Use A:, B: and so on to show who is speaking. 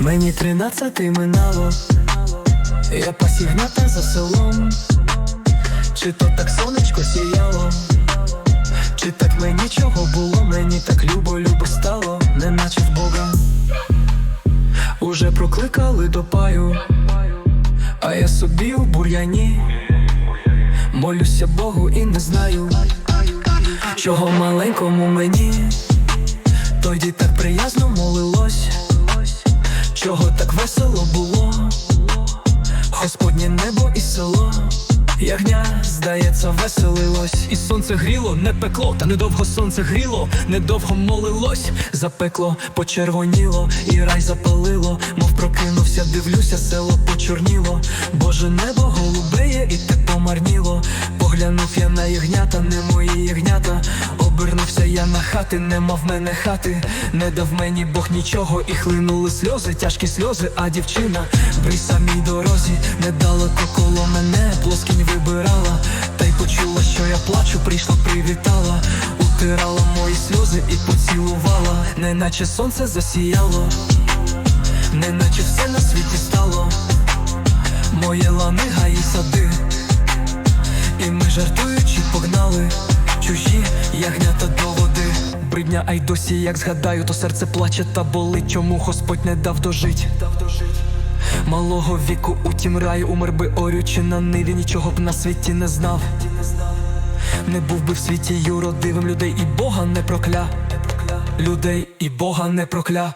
A: Мені тринадцяти минало, я пасігнята за селом, чи то так сонечко сіяло, чи так мені чого було, мені так любо, любо стало, неначе в Бога. Уже прокликали до паю, а я собі у бур'яні, молюся Богу і не знаю, чого маленькому мені, тоді так приязно молилось. Чого так весело було, Господнє небо і село, Ягня, здається, веселилось, і сонце гріло, не пекло, та недовго сонце гріло, недовго молилось, запекло, почервоніло, і рай запалило, дивлюся, село почорніло, Боже небо голубеє, і те помарніло. Поглянув я на ягнята, не мої ягнята. Обернувся я на хати, нема в мене хати, не дав мені Бог нічого, і хлинули сльози, тяжкі сльози, а дівчина при самій дорозі недалеко коло мене плоскінь вибирала, та й почула, що я плачу, прийшла, привітала, утирала мої сльози і поцілувала, неначе сонце засіяло, неначе все на світі стало, моє лани гаї сади. І ми жартуючи погнали чужі ягнята до води. Бридня, а й досі, як згадаю, то серце плаче та болить. Чому Господь не дав дожить? Малого віку у тім раю умер би орючи на ниві, нічого б на світі не знав. Не був би в світі юродивим людей і Бога не прокля. Людей і Бога не прокля.